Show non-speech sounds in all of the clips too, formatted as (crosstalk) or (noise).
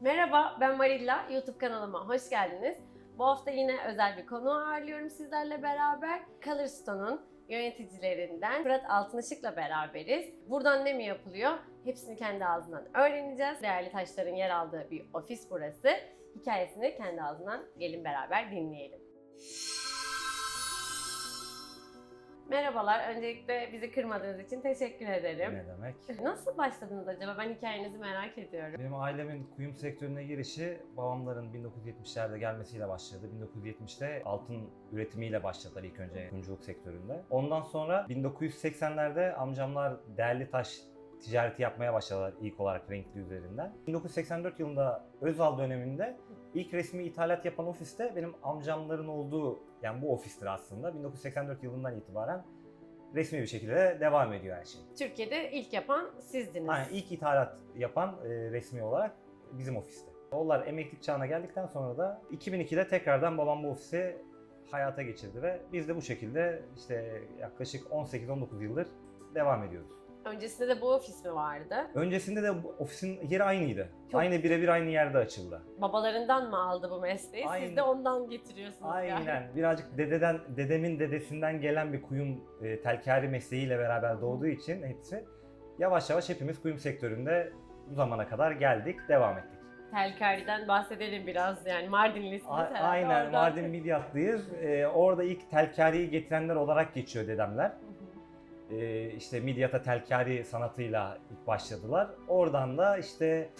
Merhaba, ben Marilla. YouTube kanalıma hoş geldiniz. Bu hafta yine özel bir konu ağırlıyorum sizlerle beraber. Colorstone'un yöneticilerinden Fırat Altınışık'la beraberiz. Buradan ne mi yapılıyor? Hepsini kendi ağzından öğreneceğiz. Değerli taşların yer aldığı bir ofis burası. Hikayesini kendi ağzından gelin beraber dinleyelim. Merhabalar. Öncelikle bizi kırmadığınız için teşekkür ederim. Ne demek? Nasıl başladınız acaba? Ben hikayenizi merak ediyorum. Benim ailemin kuyum sektörüne girişi babamların 1970'lerde gelmesiyle başladı. 1970'te altın üretimiyle başladılar ilk önce kuyumculuk sektöründe. Ondan sonra 1980'lerde amcamlar değerli taş ticareti yapmaya başladılar ilk olarak renkli üzerinden. 1984 yılında Özal döneminde ilk resmi ithalat yapan ofiste benim amcamların olduğu yani bu ofistir aslında. 1984 yılından itibaren resmi bir şekilde devam ediyor her şey. Türkiye'de ilk yapan sizdiniz. Aynen ilk ithalat yapan e, resmi olarak bizim ofiste. Onlar emeklilik çağına geldikten sonra da 2002'de tekrardan babam bu ofisi hayata geçirdi ve biz de bu şekilde işte yaklaşık 18-19 yıldır devam ediyoruz. Öncesinde de bu ofis mi vardı? Öncesinde de bu ofisin yeri aynıydı. Çok- Aynı birebir aynı yerde açıldı. Babalarından mı aldı bu mesleği? Siz Aynen. de ondan getiriyorsunuz. Aynen. Birazcık dededen, dedemin dedesinden gelen bir kuyum e, telkari mesleğiyle beraber doğduğu için hepsi yavaş yavaş hepimiz kuyum sektöründe bu zamana kadar geldik, devam ettik. Telkari'den bahsedelim biraz yani Mardinlisiniz herhalde Aynen oradan. Mardin Midyatlıyız. Ee, orada ilk telkariyi getirenler olarak geçiyor dedemler. Hı Ee, işte Midyat'a telkari sanatıyla ilk başladılar. Oradan da işte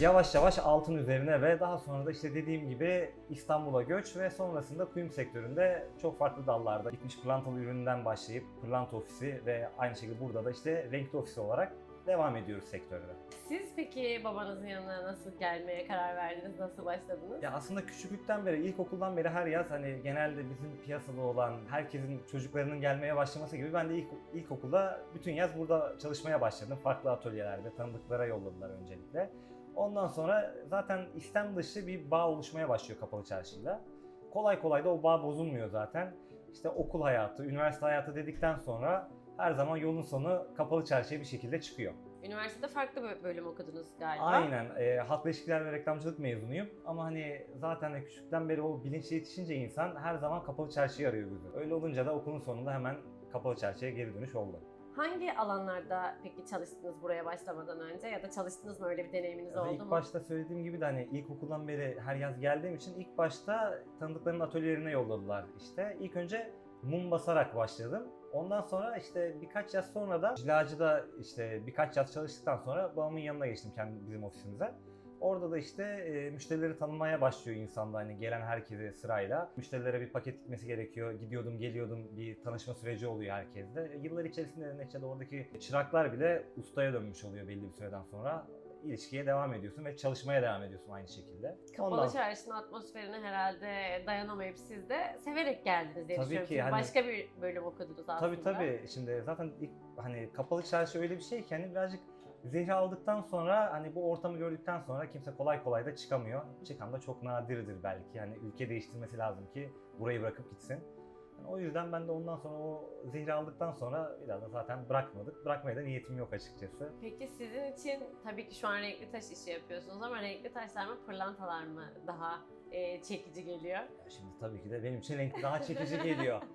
yavaş yavaş altın üzerine ve daha sonra da işte dediğim gibi İstanbul'a göç ve sonrasında kuyum sektöründe çok farklı dallarda gitmiş pırlantalı üründen başlayıp pırlanta ofisi ve aynı şekilde burada da işte renkli ofisi olarak devam ediyoruz sektörde. Siz peki babanızın yanına nasıl gelmeye karar verdiniz? Nasıl başladınız? Ya aslında küçüklükten beri, ilkokuldan beri her yaz hani genelde bizim piyasada olan herkesin çocuklarının gelmeye başlaması gibi ben de ilk ilkokulda bütün yaz burada çalışmaya başladım. Farklı atölyelerde tanıdıklara yolladılar öncelikle. Ondan sonra zaten istem dışı bir bağ oluşmaya başlıyor Kapalı Çarşı'yla. Kolay kolay da o bağ bozulmuyor zaten. İşte okul hayatı, üniversite hayatı dedikten sonra her zaman yolun sonu Kapalı Çarşı'ya bir şekilde çıkıyor. Üniversitede farklı bir bölüm okudunuz galiba. Aynen. E, halkla ilişkiler ve reklamcılık mezunuyum. Ama hani zaten de küçükten beri o bilinçle yetişince insan her zaman kapalı çarşıyı arıyor gözü. Öyle olunca da okulun sonunda hemen kapalı çarşıya geri dönüş oldu. Hangi alanlarda peki çalıştınız buraya başlamadan önce ya da çalıştınız mı öyle bir deneyiminiz Zaten oldu ilk mu? başta söylediğim gibi de hani ilkokuldan beri her yaz geldiğim için ilk başta tanıdıklarının atölyelerine yolladılar işte. İlk önce mum basarak başladım. Ondan sonra işte birkaç yaz sonra da Cilacı'da işte birkaç yaz çalıştıktan sonra babamın yanına geçtim kendi bizim ofisimize. Orada da işte e, müşterileri tanımaya başlıyor insanda hani gelen herkese sırayla. Müşterilere bir paket gitmesi gerekiyor. Gidiyordum geliyordum bir tanışma süreci oluyor herkeste. E, Yıllar içerisinde neticede oradaki çıraklar bile ustaya dönmüş oluyor belli bir süreden sonra. İlişkiye devam ediyorsun ve çalışmaya devam ediyorsun aynı şekilde. Kapalı Ondan- çarşının atmosferine herhalde dayanamayıp siz de severek geldiniz diye Tabii düşünüyorum. ki, hani- başka bir bölüm okudunuz aslında. Tabii tabii. Şimdi zaten ilk hani kapalı çarşı öyle bir şey ki hani birazcık zehri aldıktan sonra hani bu ortamı gördükten sonra kimse kolay kolay da çıkamıyor. Çıkan da çok nadirdir belki. Hani ülke değiştirmesi lazım ki burayı bırakıp gitsin. Yani o yüzden ben de ondan sonra o zehri aldıktan sonra bir daha da zaten bırakmadık. Bırakmaya da niyetim yok açıkçası. Peki sizin için tabii ki şu an renkli taş işi yapıyorsunuz ama renkli taşlar mı pırlantalar mı daha e, çekici geliyor? Şimdi tabii ki de benim için renk daha çekici geliyor. (laughs)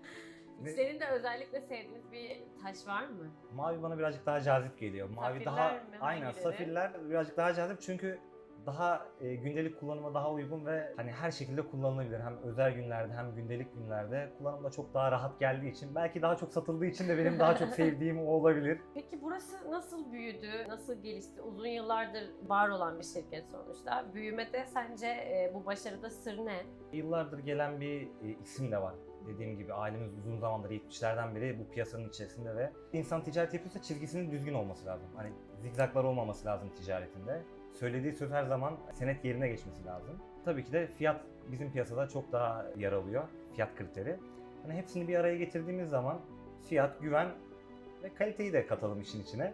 Senin de özellikle sevdiğiniz bir taş var mı? Mavi bana birazcık daha cazip geliyor. Mavi Safirler daha mi? aynen Hangileri? safirler birazcık daha cazip çünkü daha e, gündelik kullanıma daha uygun ve hani her şekilde kullanılabilir. Hem özel günlerde hem gündelik günlerde kullanımda çok daha rahat geldiği için belki daha çok satıldığı için de benim daha çok (laughs) sevdiğim o olabilir. Peki burası nasıl büyüdü, nasıl gelişti? Uzun yıllardır var olan bir şirket sonuçta. Büyümede sence e, bu başarıda sır ne? Yıllardır gelen bir e, isim de var. Dediğim gibi ailemiz uzun zamandır 70'lerden beri bu piyasanın içerisinde ve insan ticaret yapıyorsa çizgisinin düzgün olması lazım. Hani zigzaklar olmaması lazım ticaretinde. Söylediği söz her zaman senet yerine geçmesi lazım. Tabii ki de fiyat bizim piyasada çok daha yer alıyor. Fiyat kriteri. Hani hepsini bir araya getirdiğimiz zaman fiyat, güven ve kaliteyi de katalım işin içine.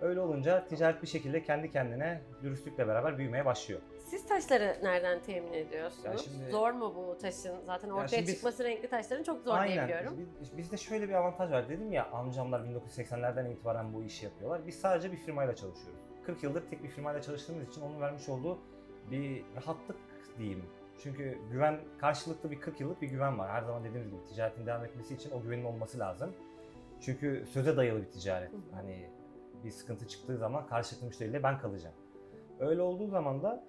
Öyle olunca ticaret bir şekilde kendi kendine dürüstlükle beraber büyümeye başlıyor. Siz taşları nereden temin ediyorsunuz? Ya şimdi- Zor mu bu taşın? Zaten ortaya şimdi biz- çıkması renkli taşların çok zor diye biliyorum. Biz- Bizde şöyle bir avantaj var. Dedim ya amcamlar 1980'lerden itibaren bu işi yapıyorlar. Biz sadece bir firmayla çalışıyoruz. 40 yıldır tek bir firmayla çalıştığımız için onun vermiş olduğu bir rahatlık diyeyim. Çünkü güven karşılıklı bir 40 yıllık bir güven var. Her zaman dediğimiz gibi ticaretin devam etmesi için o güvenin olması lazım. Çünkü söze dayalı bir ticaret. Hani bir sıkıntı çıktığı zaman karşılıklı müşteriyle ben kalacağım. Öyle olduğu zaman da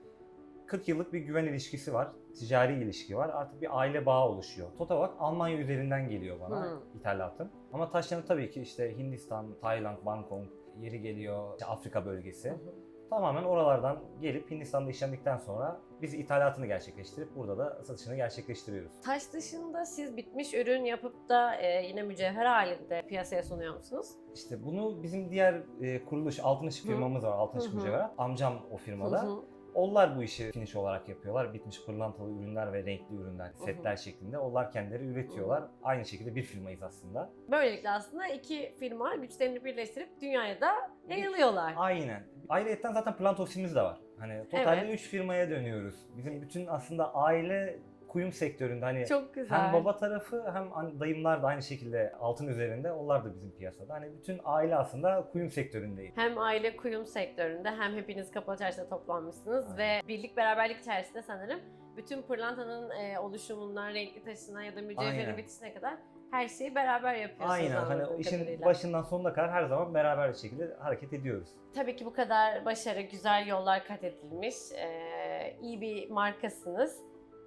40 yıllık bir güven ilişkisi var. Ticari ilişki var. Artık bir aile bağı oluşuyor. Total Almanya üzerinden geliyor bana Hı. ithalatım. Ama taşlarını tabii ki işte Hindistan, Tayland, Bangkok yeri geliyor. işte Afrika bölgesi. Hı hı. Tamamen oralardan gelip Hindistan'da işlendikten sonra biz ithalatını gerçekleştirip burada da satışını gerçekleştiriyoruz. Taş dışında siz bitmiş ürün yapıp da e, yine mücevher halinde piyasaya sunuyor musunuz? İşte bunu bizim diğer e, kuruluş Altın Işık Hı. firmamız var. Altın Işık Hı hı. Mücevherat. Amcam o firmada. Hı hı. Onlar bu işi finish olarak yapıyorlar. Bitmiş pırlantalı ürünler ve renkli ürünler, hı. setler şeklinde. Onlar kendileri üretiyorlar. Aynı şekilde bir firmayız aslında. Böylelikle aslında iki firma güçlerini birleştirip dünyaya da yayılıyorlar. Aynen. Ayrıyetten zaten pırlanta ofisimiz de var. Hani totalde Evet. 3 firmaya dönüyoruz. Bizim bütün aslında aile kuyum sektöründe hani Çok güzel. hem baba tarafı hem dayımlar da aynı şekilde altın üzerinde. Onlar da bizim piyasada. Hani bütün aile aslında kuyum sektöründeyiz. Hem aile kuyum sektöründe hem hepiniz kapalı çarşıda toplanmışsınız Aynen. ve birlik beraberlik içerisinde sanırım bütün pırlantanın e, oluşumundan renkli taşına ya da mücevherin bitişine kadar her şeyi beraber yapıyorsunuz Aynen hani işin kadarıyla. başından sonuna kadar her zaman beraber bir şekilde hareket ediyoruz. Tabii ki bu kadar başarı, güzel yollar kat edilmiş, e, iyi bir markasınız.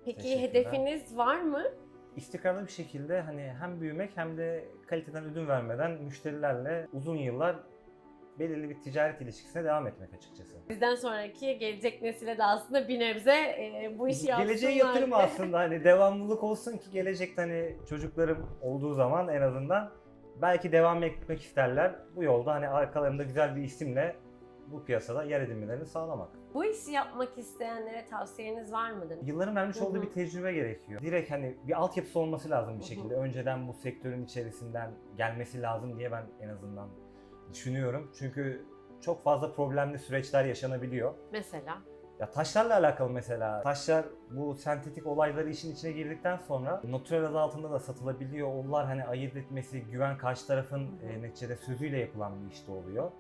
Peki hedefiniz var mı? istikrarlı bir şekilde hani hem büyümek hem de kaliteden ödün vermeden müşterilerle uzun yıllar belirli bir ticaret ilişkisine devam etmek açıkçası. Bizden sonraki gelecek nesile de aslında bir nebze e, bu işi yapsınlar. Geleceğe yatırım (laughs) aslında hani devamlılık olsun ki gelecekte hani çocuklarım olduğu zaman en azından belki devam etmek isterler. Bu yolda hani arkalarında güzel bir isimle bu piyasada yer edinmelerini sağlamak. Bu işi yapmak isteyenlere tavsiyeniz var mıdır? Yılların vermiş olduğu bir tecrübe gerekiyor. Direkt hani bir altyapısı olması lazım bir şekilde. Önceden bu sektörün içerisinden gelmesi lazım diye ben en azından düşünüyorum. Çünkü çok fazla problemli süreçler yaşanabiliyor. Mesela. Ya taşlarla alakalı mesela. Taşlar bu sentetik olayları işin içine girdikten sonra natürel adı altında da satılabiliyor. Onlar hani ayırt etmesi, güven karşı tarafın e, neticede sözüyle yapılan bir işte oluyor.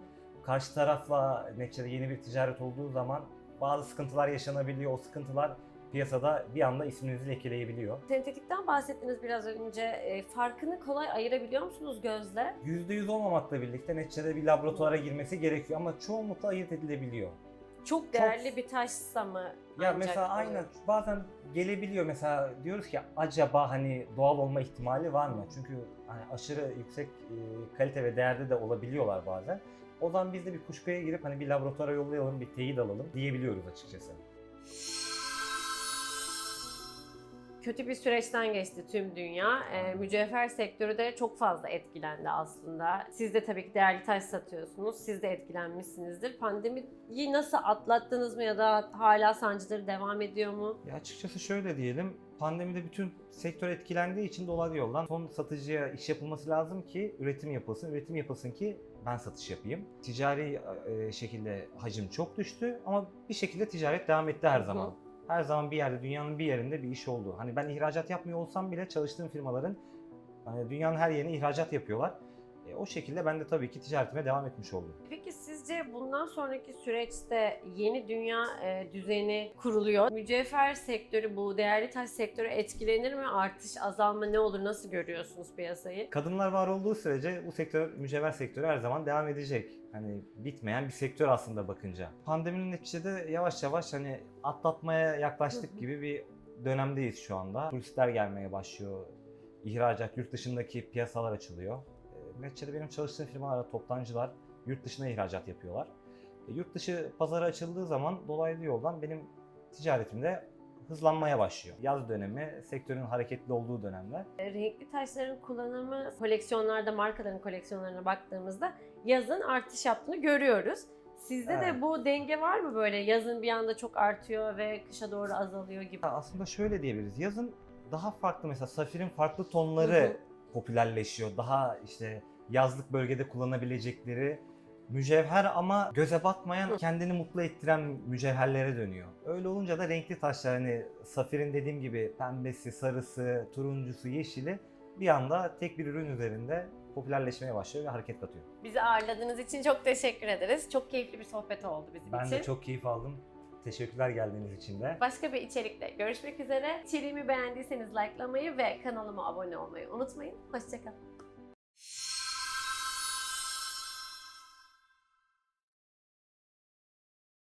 Karşı tarafla neticede yeni bir ticaret olduğu zaman bazı sıkıntılar yaşanabiliyor. O sıkıntılar piyasada bir anda isminizi lekeleyebiliyor. Sentetikten bahsettiniz biraz önce. E, farkını kolay ayırabiliyor musunuz gözle? %100 olmamakla birlikte neticede bir laboratuvara girmesi gerekiyor ama çoğunlukla ayırt edilebiliyor. Çok değerli bir taşsa mı? Ya ancak mesela olur? aynen bazen gelebiliyor mesela diyoruz ki acaba hani doğal olma ihtimali var mı? Çünkü hani aşırı yüksek e, kalite ve değerde de olabiliyorlar bazen. O zaman biz de bir kuşkuya girip hani bir laboratuvara yollayalım, bir teyit alalım diyebiliyoruz açıkçası. kötü bir süreçten geçti tüm dünya. Ee, mücevher sektörü de çok fazla etkilendi aslında. Siz de tabii ki değerli taş satıyorsunuz. Siz de etkilenmişsinizdir. Pandemiyi nasıl atlattınız mı ya da hala sancıları devam ediyor mu? Ya açıkçası şöyle diyelim, pandemide bütün sektör etkilendiği için dolaylı yoldan son satıcıya iş yapılması lazım ki üretim yapılsın. Üretim yapılsın ki ben satış yapayım. Ticari e, şekilde hacim çok düştü ama bir şekilde ticaret devam etti her hı. zaman. Her zaman bir yerde, dünyanın bir yerinde bir iş oldu. Hani ben ihracat yapmıyor olsam bile çalıştığım firmaların hani dünyanın her yerine ihracat yapıyorlar. E, o şekilde ben de tabii ki ticaretime devam etmiş oldum. Peki sizce bundan sonraki süreçte yeni dünya e, düzeni kuruluyor. Mücevher sektörü, bu değerli taş sektörü etkilenir mi? Artış, azalma ne olur? Nasıl görüyorsunuz piyasayı? Kadınlar var olduğu sürece bu sektör, mücevher sektörü her zaman devam edecek. Hani bitmeyen bir sektör aslında bakınca. Pandeminin neticede yavaş yavaş hani atlatmaya yaklaştık gibi bir dönemdeyiz şu anda. Turistler gelmeye başlıyor. İhracat, yurt dışındaki piyasalar açılıyor. E, Neticede benim çalıştığım firmalarda toptancılar yurt dışına ihracat yapıyorlar. E, Yurt dışı pazarı açıldığı zaman dolaylı yoldan benim ticaretim de hızlanmaya başlıyor. Yaz dönemi, sektörün hareketli olduğu dönemler. E, Renkli taşların kullanımı koleksiyonlarda, markaların koleksiyonlarına baktığımızda yazın artış yaptığını görüyoruz. Sizde de Evet. bu denge var mı böyle yazın bir anda çok artıyor ve kışa doğru azalıyor gibi? Aslında şöyle diyebiliriz. Yazın daha farklı mesela safirin farklı tonları popülerleşiyor. Daha işte yazlık bölgede kullanabilecekleri mücevher ama göze batmayan, kendini mutlu ettiren mücevherlere dönüyor. Öyle olunca da renkli taşlar hani safirin dediğim gibi pembesi, sarısı, turuncusu, yeşili bir anda tek bir ürün üzerinde popülerleşmeye başlıyor ve hareket katıyor. Bizi ağırladığınız için çok teşekkür ederiz. Çok keyifli bir sohbet oldu bizim Ben için. de çok keyif aldım. Teşekkürler geldiğiniz için de. Başka bir içerikte görüşmek üzere. İçeriğimi beğendiyseniz likelamayı ve kanalıma abone olmayı unutmayın. Hoşçakalın.